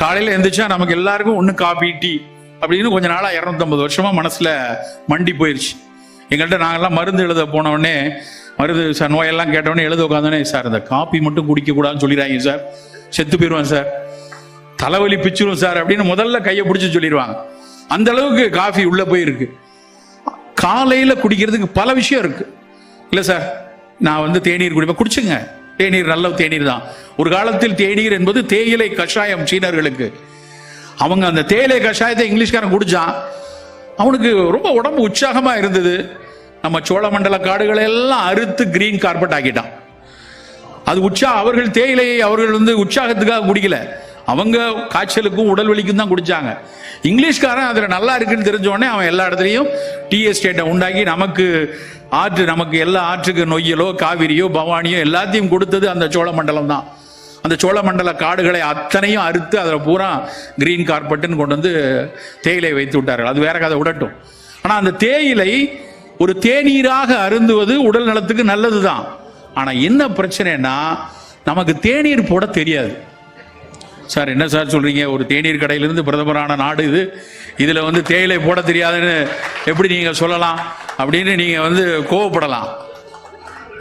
காலையில் எழுந்திரிச்சா நமக்கு எல்லாருக்கும் ஒன்று காபி டீ அப்படின்னு கொஞ்ச நாளாக இரநூத்தம்பது வருஷமா மனசில் மண்டி போயிருச்சு. எங்கள்கிட்ட நாங்கள்லாம் மருந்து எழுத போனவொடனே மருந்து சார் நோயெல்லாம் கேட்டவுடனே எழுத உட்காந்தோடனே சார் இந்த காப்பி மட்டும் குடிக்கக்கூடாதுன்னு சொல்லிடுறாங்க சார். செத்து போயிடுவான் சார். தலைவலி பிச்சிரும் சார் அப்படின்னு முதல்ல கையை பிடிச்சி சொல்லிடுவாங்க. அந்த அளவுக்கு காஃபி உள்ள போயிருக்கு. காலையில குடிக்கிறதுக்கு பல விஷயம் இருக்கு. இல்ல சார் நான் வந்து தேநீர் குடிப்பேன். குடிச்சுங்க. தேநீர் நல்ல தேநீர் தான். ஒரு காலத்தில் தேநீர் என்பது தேயிலை கஷாயம் சீனர்களுக்கு. அவங்க அந்த தேயிலை கஷாயத்தை இங்கிலீஷ்காரன் குடிச்சான். அவனுக்கு ரொம்ப உடம்பு உற்சாகமா இருந்தது. நம்ம சோழமண்டல காடுகளை எல்லாம் அறுத்து கிரீன் கார்பெட் ஆக்கிட்டான். அது உற்சாக அவர்கள் தேயிலையை அவர்கள் வந்து உற்சாகத்துக்காக குடிக்கல. அவங்க காய்ச்சலுக்கும் உடல் வலிக்கும் தான் குடிச்சாங்க. இங்கிலீஷ்காரன் அதில் நல்லா இருக்குன்னு தெரிஞ்சோடனே அவன் எல்லா இடத்துலையும் டீ எஸ்டேட்டை உண்டாக்கி நமக்கு ஆற்று நமக்கு எல்லா ஆற்றுக்கு நொய்யலோ காவிரியோ பவானியோ எல்லாத்தையும் கொடுத்தது அந்த சோழமண்டலம் தான் அந்த சோழமண்டல காடுகளை அத்தனையும் அறுத்து அதில் பூரா கிரீன் கார்பெட்டுன்னு கொண்டு வந்து தேயிலை வைத்து விட்டார்கள். அது வேற கதை விடட்டும் ஆனால் அந்த தேயிலை ஒரு தேநீராக அருந்துவது உடல் நலத்துக்கு நல்லது தான் ஆனால் என்ன பிரச்சனைனா நமக்கு தேநீர் போட தெரியாது. சார் என்ன சார் சொல்றீங்க? ஒரு தேநீர் கடையிலிருந்து பிரதமரான நாடு இது. இதில் வந்து தேயிலை போட தெரியாதுன்னு எப்படி நீங்கள் சொல்லலாம்? அப்படின்னு நீங்கள் வந்து கோவப்படலாம்.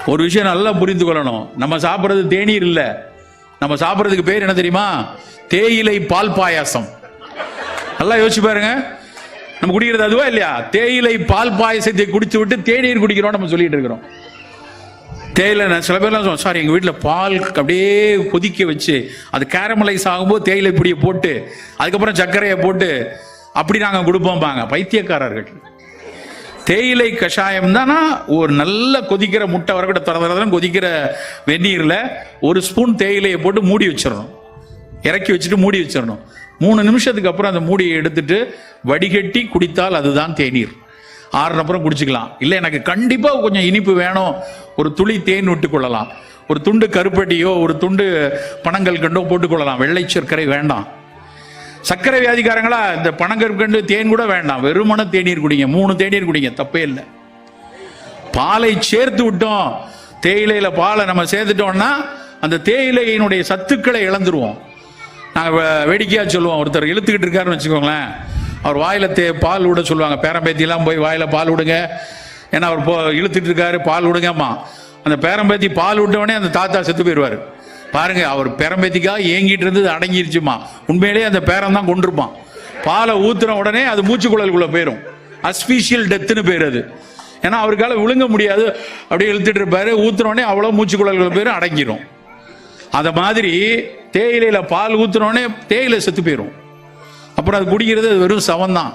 ஒரு விஷயம் நல்லா புரிந்து கொள்ளணும். நம்ம சாப்பிட்றது தேநீர் இல்லை. நம்ம சாப்பிட்றதுக்கு பேர் என்ன தெரியுமா? தேயிலை பால் பாயாசம். நல்லா யோசிச்சு பாருங்க. நம்ம குடிக்கிறது அதுவா இல்லையா? தேயிலை பால் பாயசத்தை குடிச்சு விட்டு தேநீர் குடிக்கிறோம் நம்ம சொல்லிட்டு இருக்கிறோம். தேயிலை சில பேர்லாம் சொல்லுவோம் சார் எங்கள் வீட்டில் பால் அப்படியே கொதிக்க வச்சு அது கேரமலைஸ் ஆகும்போது தேயிலை பொடியை போட்டு அதுக்கப்புறம் சர்க்கரையை போட்டு அப்படி நாங்கள் கொடுப்போம்பாங்க. பைத்தியக்காரர்கள். தேயிலை கஷாயம் தானா ஒரு நல்ல கொதிக்கிற முட்டை வரக்கூட தர தரதான் கொதிக்கிற வெந்நீரில் ஒரு ஸ்பூன் தேயிலையை போட்டு மூடி வச்சிடணும். இறக்கி வச்சுட்டு மூடி வச்சிடணும். மூணு நிமிஷத்துக்கு அப்புறம் அந்த மூடியை எடுத்துட்டு வடிகட்டி குடித்தால் அதுதான் தேநீர். ஆறுனப்புறம் குடிச்சுக்கலாம். இல்லை எனக்கு கண்டிப்பாக கொஞ்சம் இனிப்பு வேணும். ஒரு துளி தேன் விட்டு கொள்ளலாம் ஒரு துண்டு கருப்பட்டியோ ஒரு துண்டு பணங்கள் கண்டோ போட்டுக்கொள்ளலாம். வெள்ளை சர்க்கரை வேண்டாம். சர்க்கரை வியாதிக்காரங்களா இந்த பனங்கற்கண்டு தேன் கூட வேண்டாம். வெறுமன தேநீர் குடிங்க. மூணு தேநீர் குடிங்க. தப்பே இல்லை. பாலை சேர்த்து விட்டோம். தேயிலையில் பாலை நம்ம சேர்த்துட்டோம்னா அந்த தேயிலையினுடைய சத்துக்களை இழந்துருவோம். நாங்கள் வேடிக்கையாக சொல்லுவோம். ஒருத்தர் இழுத்துக்கிட்டு இருக்காருன்னு வச்சுக்கோங்களேன். அவர் வாயில தே பால் விட சொல்லுவாங்க. பேரம்பேத்திலாம் போய் வாயில பால் விடுங்க ஏன்னா அவர் போ இழுத்துட்டு இருக்காரு பால் விடுங்கம்மா அந்த பேரம்பேத்தி பால் விட்டவொடனே அந்த தாத்தா செத்து போயிடுவார் பாருங்க அவர் பேரம்பேத்திக்காக ஏங்கிட்டு இருந்தது அடங்கிருச்சுமா உண்மையிலேயே அந்த பேரன் தான் கொண்டிருப்பான் பாலை ஊத்துன உடனே அது மூச்சுக்குழலுக்குள்ள போயிடும் அஸ்பீஷியல் டெத்துன்னு பேர் அது. ஏன்னா அவருக்கால விழுங்க முடியாது. அப்படியே இழுத்துட்டு இருப்பாரு. ஊத்துனோடனே அவ்வளோ மூச்சுக்குழல்கள் பேரும் அடங்கிடும் அந்த மாதிரி தேயிலையில் பால் ஊத்துனோடனே தேயிலை செத்து போயிடும் அப்புறம் அது குடிக்கிறது அது வெறும் சவம் தான்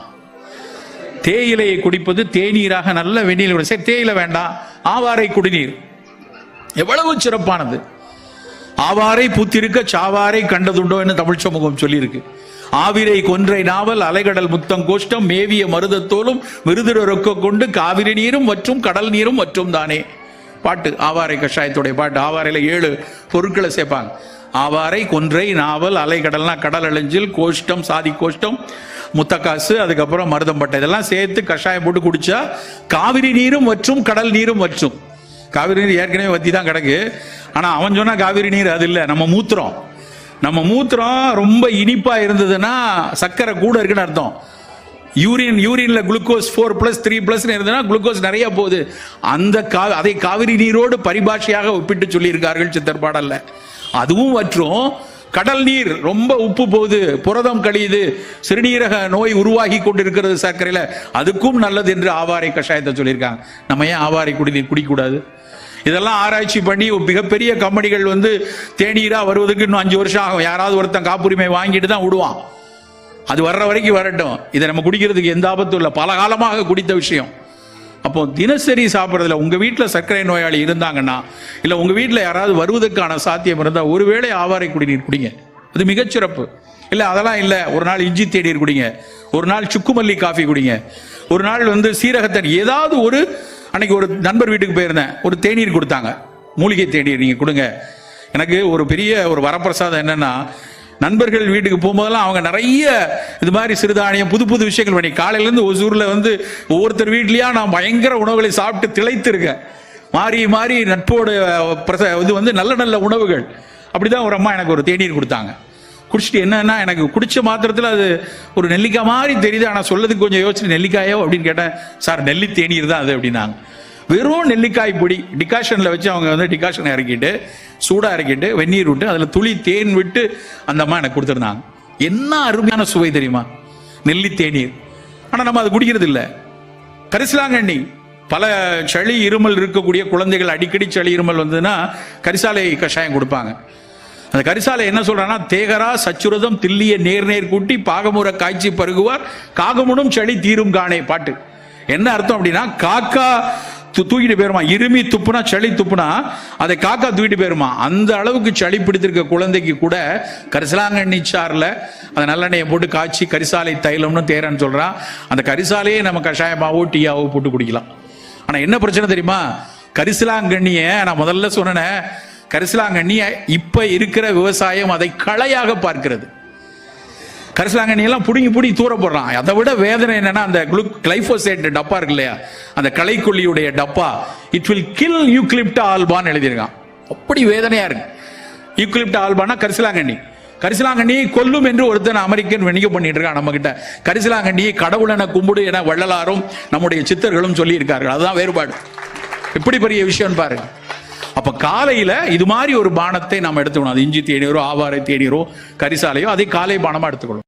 தேயிலையை குடிப்பது தேநீராக நல்ல வெந்நீர் குடி- சரி தேயிலை வேண்டாம். ஆவாரை குடிநீர். எவ்வளவு சிறப்பானது. ஆவாரை பூத்திருக்க சாவாரை கண்டதுண்டோ என்று தமிழ் சமூகம் சொல்லியிருக்கு. ஆவிரை கொன்றை நாவல் அலைகடல் முத்தம் கோஷ்டம் மேவிய மருதத்தோலும் விருதுரொக்க கொண்டு காவிரி நீரும் மற்றும் கடல் நீரும் மற்றும் தானே. பாட்டு ஆவாரை கஷாயத்துடைய பாட்டு. ஆவாரையில் ஏழு பொருட்களை சேர்ப்பாங்க. ஆவாரை கொன்றை நாவல் அலைகடல்னா கடல் அழிஞ்சில் கோஷ்டம் சாதி கோஷ்டம் முத்தக்காசு அதுக்கப்புறம் மருதம்பட்டை. இதெல்லாம் சேர்த்து கஷாயம் போட்டு குடிச்சா காவிரி நீரும் மற்றும் கடல் நீரும் மற்றும் காவிரி நீர் ஏற்கனவே வத்தி தான் கிடக்கு. ஆனால் அவன் சொன்னால் காவிரி நீர் அது இல்லை. நம்ம மூத்திரம். நம்ம மூத்திரம் ரொம்ப இனிப்பாக இருந்ததுன்னா சர்க்கரை கூட இருக்குன்னு அர்த்தம். Urine யூரின்ல glucose four plus three plus இருந்ததுன்னா குளுக்கோஸ் நிறைய போகுது. அந்த கா அதை காவிரி நீரோடு பரிபாஷையாக ஒப்பிட்டு சொல்லியிருக்கார்கள் சித்தர் பாடல்ல. அதுவும் வற்றும் கடல் நீர் ரொம்ப உப்பு போகுது புரதம் கழியுது சிறுநீரக நோய் உருவாகி கொண்டிருக்கிறது சர்க்கரையில். அதுக்கும் நல்லது என்று ஆவாரை கஷாயத்தை சொல்லியிருக்காங்க. நம்ம ஏன் ஆவாரை குடிநீர் குடிக்கக்கூடாது? இதெல்லாம் ஆராய்ச்சி பண்ணி மிகப்பெரிய கம்பெனிகள் வந்து தேநீராக வருவதற்கு இன்னும் அஞ்சு வருஷம் ஆகும். யாராவது ஒருத்தன் காப்புரிமை வாங்கிட்டு தான் விடுவான். அது வர்ற வரைக்கும் வரட்டும். இதை நம்ம குடிக்கிறதுக்கு எந்த ஆபத்தும் இல்லை. பல காலமாக குடித்த விஷயம். அப்போ தினசரி சாப்பிட்றதுல உங்கள் வீட்டில் சர்க்கரை நோயாளி இருந்தாங்கன்னா இல்லை உங்கள் வீட்டில் யாராவது வருவதற்கான சாத்தியம் இருந்தால் ஒருவேளை ஆவாரை குடிநீர் குடிங்க. அது மிகச்சிறப்பு. இல்லை அதெல்லாம் இல்லை. ஒரு நாள் இஞ்சி தேநீர் குடிங்க. ஒரு நாள் சுக்குமல்லி காஃபி குடிங்க. ஒரு நாள் வந்து சீரகத்தன் ஏதாவது ஒரு அன்னைக்கு ஒரு நண்பர் வீட்டுக்கு போயிருந்தேன். ஒரு தேநீர் கொடுத்தாங்க. மூலிகை தேநீர் நீங்கள் கொடுங்க. எனக்கு ஒரு பெரிய ஒரு வரப்பிரசாதம் என்னன்னா நண்பர்கள் வீட்டுக்கு போகும்போதெல்லாம் அவங்க நிறைய இது மாதிரி சிறுதானியம் புது புது விஷயங்கள் பண்ணி காலையிலேருந்து ஒசூரில் வந்து ஒவ்வொருத்தர் வீட்லேயா நான் பயங்கர உணவுகளை சாப்பிட்டு திளைத்திருக்கேன். மாறி மாறி நட்போடு பிரச இது வந்து நல்ல நல்ல உணவுகள். அப்படிதான் ஒரு அம்மா எனக்கு ஒரு தேநீர் கொடுத்தாங்க. குடிச்சிட்டு என்னன்னா எனக்கு குடிச்ச மாத்திரத்தில் அது ஒரு நெல்லிக்காய் மாதிரி தெரியுது. ஆனால் சொல்லதுக்கு கொஞ்சம் யோசிச்சு நெல்லிக்காயோ? அப்படின்னு கேட்டேன். சார் நெல்லி தேநீர் தான் அது அப்படின்னாங்க. வெறும் நெல்லிக்காய் பொடி டிகாஷனில் வச்சு அவங்க வந்து டிகாஷன் இறக்கிட்டு சூடாக இறக்கிட்டு வெந்நீர் விட்டு அதில் துளி தேன் விட்டு அந்த அம்மா எனக்கு கொடுத்துருந்தாங்க. என்ன அருமையான சுவை தெரியுமா? நெல்லி தேநீர். ஆனால் நம்ம அது குடிக்கிறது இல்லை. கரிசலாங்கண்ணி பல சளி இருமல் இருக்கக்கூடிய குழந்தைகள் அடிக்கடி சளி இருமல் வந்ததுன்னா கரிசாலை கஷாயம் கொடுப்பாங்க. அந்த கரிசாலை என்ன சொல்றான்னா தேகரா சச்சுரதம் தில்லிய நேர் நேர் கூட்டி பாகமுற காய்ச்சி பருகுவார் காகமுடும் சளி தீரும் காணே பாட்டு. என்ன அர்த்தம் அப்படின்னா காக்கா தூக்கிட்டு போயிருமா? இருமி துப்புனா சளி துப்புனா அதை காக்கா தூக்கிட்டு போயிருமா? அந்த அளவுக்கு சளி பிடித்திருக்க குழந்தைக்கு கூட கரிசலாங்கண்ணி சாரில் அந்த நல்லெண்ணெயை போட்டு காய்ச்சி கரிசாலை தைலம்னு தேரன்னு சொல்கிறான் அந்த கரிசாலையே நம்ம கஷாயமாவோ டீயாவோ போட்டு குடிக்கலாம். ஆனால் என்ன பிரச்சனை தெரியுமா? கரிசலாங்கண்ணியை நான் முதல்ல சொன்னேன் கரிசலாங்கண்ணியை இப்போ இருக்கிற விவசாயம் அதை களையாக பார்க்கிறது. கரிசலாங்கண்ணியெல்லாம் எல்லாம் புடுங்கி தூர போடுறான். அதை விட வேதனை என்னன்னா அந்த குளுக் கிளைபோசேட் டப்பா இருக்கு இல்லையா? அந்த களைக்கொல்லியுடைய டப்பா. இட் வில் கில் யூக்லிப்டா ஆல்பான்னு எழுதியிருக்கான். அப்படி வேதனையா இருக்கு. யூக்லிப்டா ஆல்பானா கரிசலாங்கண்ணி. கரிசலாங்கண்ணியை கொல்லும் என்று ஒருத்தன் அமெரிக்கன் வணிகம் பண்ணிட்டு இருக்கான் நம்ம கிட்ட கரிசலாங்கண்ணியை கடவுளென கும்பிடு என வள்ளலாரும் நம்முடைய சித்தர்களும் சொல்லி இருக்கார்கள் அதுதான் வேறுபாடு. எப்படி பெரிய விஷயம் பாருங்க அப்ப காலையில இது மாதிரி ஒரு பானத்தை நாம் எடுத்துக்கணும். அது இஞ்சி தேநீரோ ஆவாரை தேநீரோ கரிசாலையோ அதை காலை பானமா எடுத்துக்கணும்.